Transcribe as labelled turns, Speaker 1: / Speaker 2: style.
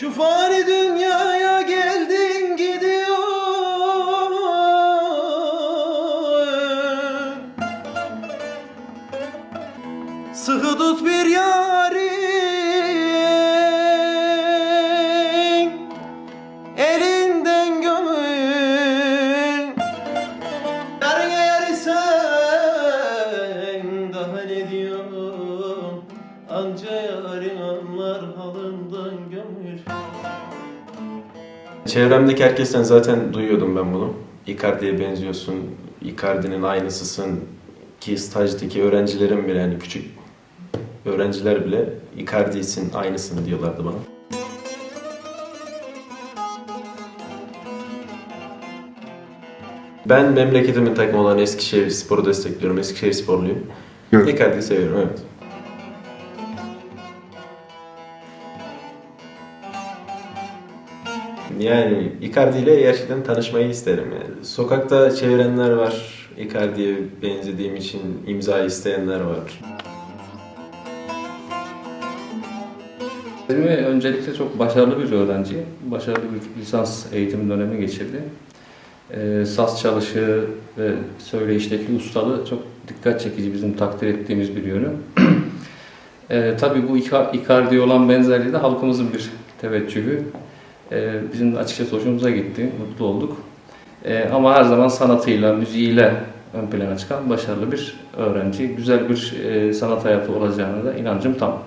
Speaker 1: Şu fani dünyaya geldin gidiyor Sıkı tut bir yarin Elinden gömül. Yarın eğer sen Daha ne diyorsun Anca yarın Çevremdeki herkesten zaten duyuyordum ben bunu. Icardi'ye benziyorsun, Icardi'nin aynısısın ki stajdaki öğrencilerim bile yani küçük öğrenciler bile Icardi'sin aynısın diyorlardı bana. Ben memleketimin takımı olan Eskişehir Spor'u destekliyorum. Eskişehir Sporluyum.
Speaker 2: Evet.
Speaker 1: Icardi'yi seviyorum evet. Yani Icardi ile gerçekten tanışmayı isterim. Yani. Sokakta çevirenler var. Icardi'ye benzediğim için imza isteyenler var.
Speaker 3: Elmi öncelikle çok başarılı bir öğrenci. Başarılı bir lisans eğitim dönemi geçirdi. Ee, saz çalışı ve söyleyişteki ustalığı çok dikkat çekici, bizim takdir ettiğimiz bir yönü. Ee, tabii bu Ica- Icardi'ye olan benzerliği de halkımızın bir teveccühü. Ee, bizim açıkçası hoşumuza gitti, mutlu olduk. Ee, ama her zaman sanatıyla, müziğiyle ön plana çıkan başarılı bir öğrenci. Güzel bir e, sanat hayatı olacağına da inancım tam.